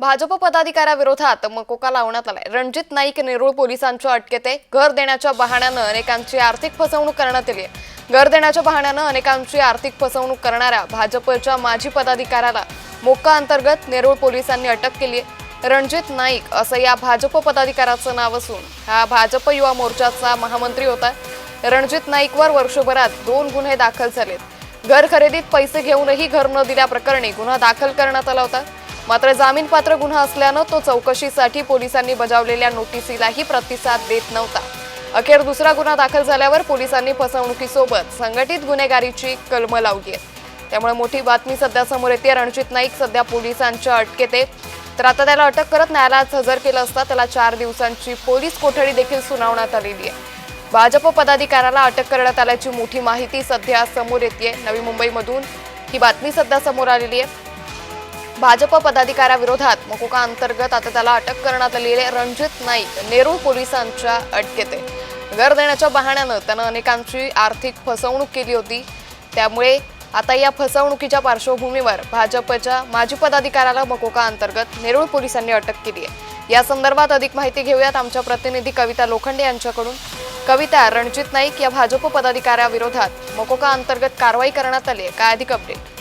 भाजप पदाधिकाऱ्याविरोधात मकोका लावण्यात आलाय. रणजित नाईक नेरूळ पोलिसांच्या अटकेत आहे घर देण्याच्या बहाण्यानं अनेकांची आर्थिक फसवणूक करण्यात आली आहे. घर देण्याच्या बहाण्यानं अनेकांची आर्थिक फसवणूक करणाऱ्या भाजपच्या माजी पदाधिकाऱ्याला मोक्का अंतर्गत नेरूळ पोलिसांनी अटक केली आहे. रणजित नाईक असं या भाजप पदाधिकाऱ्याचं नाव असून हा भाजप युवा मोर्चाचा महामंत्री होता. रणजित नाईकवर वर्षभरात दोन गुन्हे दाखल झालेत. घर खरेदीत पैसे घेऊनही घर न दिल्याप्रकरणी गुन्हा दाखल करण्यात आला होता. मात्र जामीनपात्र गुन्हा असल्यानं तो चौकशीसाठी पोलिसांनी बजावलेल्या नोटिसीलाही प्रतिसाद देत नव्हता. अखेर दुसरा गुन्हा दाखल झाल्यावर पोलिसांनी फसवणुकीसोबत संघटित गुन्हेगारीची कलम लावली आहे त्यामुळे मोठी बातमी सध्या समोर येते. रणजित नाईक सध्या पोलिसांच्या अटकेत आहे. तर आता त्याला अटक करत न्यायालयात हजर केलं असता त्याला चार दिवसांची पोलीस कोठडी देखील सुनावण्यात आलेली आहे. भाजप पदाधिकाऱ्याला अटक करण्यात आल्याची मोठी माहिती सध्या समोर येते नवी मुंबईमधून ही बातमी सध्या समोर आलेली आहे. भाजप पदाधिकाऱ्याविरोधात मकोका अंतर्गत आता त्याला अटक करण्यात आलेले रणजित नाईक नेरूळ पोलिसांच्या अटकेत आहे. घर देण्याच्या बहाण्यानं त्यानं अनेकांची आर्थिक फसवणूक केली होती. त्यामुळे आता या फसवणुकीच्या पार्श्वभूमीवर भाजपच्या माजी पदाधिकाऱ्याला मकोका अंतर्गत नेरूळ पोलिसांनी अटक केली आहे. या संदर्भात अधिक माहिती घेऊयात आमच्या प्रतिनिधी कविता लोखंडे यांच्याकडून. कविता रणजित नाईक या भाजप पदाधिकाऱ्याविरोधात मकोका अंतर्गत कारवाई करण्यात आली आहे. काय अधिक अपडेट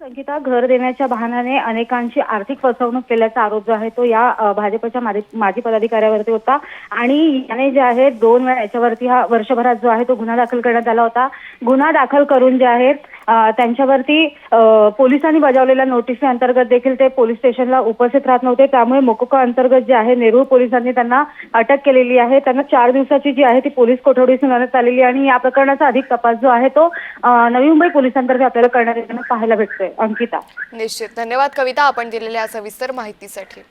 संगीता घर देण्याच्या बहाण्याने अनेकांची आर्थिक फसवणूक केल्याचा आरोप जो आहे तो या भाजपच्या माजी पदाधिकाऱ्यावरती होता. आणि याने जे आहे दोन वेळा याच्यावरती हा वर्षभरात जो आहे तो गुन्हा दाखल करण्यात आला होता. गुन्हा दाखल करून जे आहे त्यांच्यावरती पोलिसांनी बजावलेल्या नोटीसी अंतर्गत देखील ते पोलीस स्टेशनला उपस्थित राहत नव्हते. त्यामुळे मोकोका अंतर्गत जे आहे नेरूळ पोलिसांनी त्यांना अटक केलेली आहे. त्यांना चार दिवसाची जी आहे ती पोलीस कोठडी सुनावण्यात आलेली आहे आणि या प्रकरणाचा अधिक तपास जो आहे तो नवी मुंबई पोलिसांतर्फे आपल्याला करण्यात येताना पाहायला भेटतोय. अंकिता. निश्चित. धन्यवाद कविता आपण दिलेल्या सविस्तर माहितीसाठी.